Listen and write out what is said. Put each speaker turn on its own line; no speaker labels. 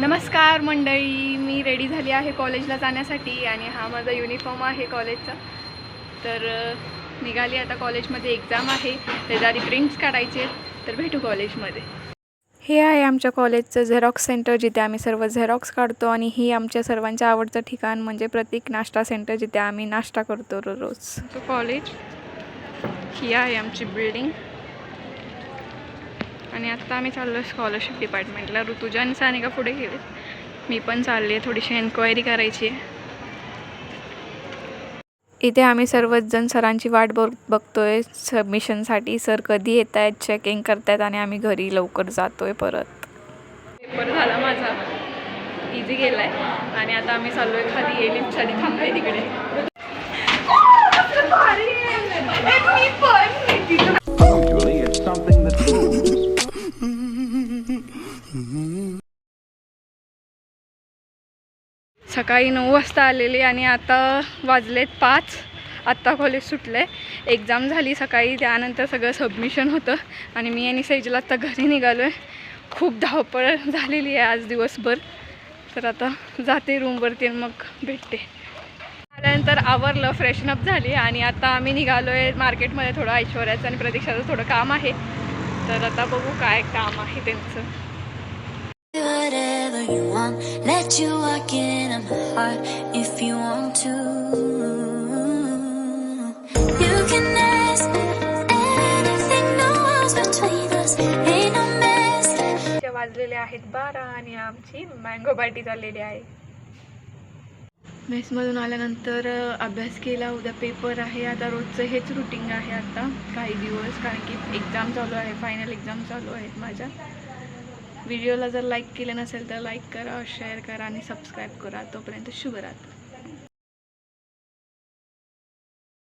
नमस्कार मंडळी मी रेडी झाली आहे कॉलेजला जाण्यासाठी आणि हा माझा युनिफॉर्म आहे कॉलेजचा तर निघाली आता कॉलेजमध्ये एक्झाम आहे. त्याच्या आधी प्रिंट्स काढायचे तर भेटू कॉलेजमध्ये हे आहे आमच्या कॉलेजचं झेरॉक्स सेंटर जिथे आम्ही सर्व झेरॉक्स काढतो आणि ही आमच्या सर्वांचं आवडतं ठिकाण म्हणजे प्रतीक नाश्ता सेंटर जिथे आम्ही नाश्ता करतो रोज. कॉलेज ही आहे आमची बिल्डिंग आणि आत्ता आम्ही चाललो स्कॉलरशिप डिपार्टमेंटला ऋतुजा आणि सानिका पुढे गेलेत. मी पण चालली आहे थोडीशी एन्क्वायरी करायची आहे. इथे आम्ही सर्वच जण सरांची वाट बघ बघतोय. सबमिशनसाठी सर कधी येत आहेत चेकिंग करतायत आणि आम्ही घरी लवकर जातोय परत. पेपर झाला माझा. इझी गेलाय. आणि आता आम्ही चाललोय खाली ये लिफ्टसाठी थांबलोय तिकडे. सकाळी नऊ वाजता आलेली आणि आता वाजलेत पाच. आत्ता कॉलेज सुटलं आहे एक्झाम झाली सकाळी त्यानंतर सगळं सबमिशन होतं आणि मी आणि सैजला आत्ता घरी निघालो आहे खूप धावपळ झालेली आहे आज दिवसभर. तर आता जाते रूमवरती आणि मग भेटते. आल्यानंतर आवरलं फ्रेशनअप झाली आणि आता आम्ही निघालो आहे मार्केटमध्ये थोडं ऐश्वर्याचं आणि प्रतीक्षाचं थोडं काम आहे. तर आता बघू काय काम आहे त्यांचं.
You want, let you walk in on my heart if you want to. You can ask anything, no walls between us, ain't no mess.
वाजलेले आहेत बारा आणि आमची मँगो पार्टी चाललेली आहे मेसमधून आल्यानंतर अभ्यास केला उद्या पेपर आहे आता रोजचं हेच रुटीन आहे आता काही दिवस कारण की एक्झाम चालू आहे फायनल एक्झाम चालू आहेत माझ्या व्हिडिओला जर लाईक केले नसेल तर लाईक करा शेअर करा आणि सबस्क्राईब करा. तोपर्यंत शुभरात्र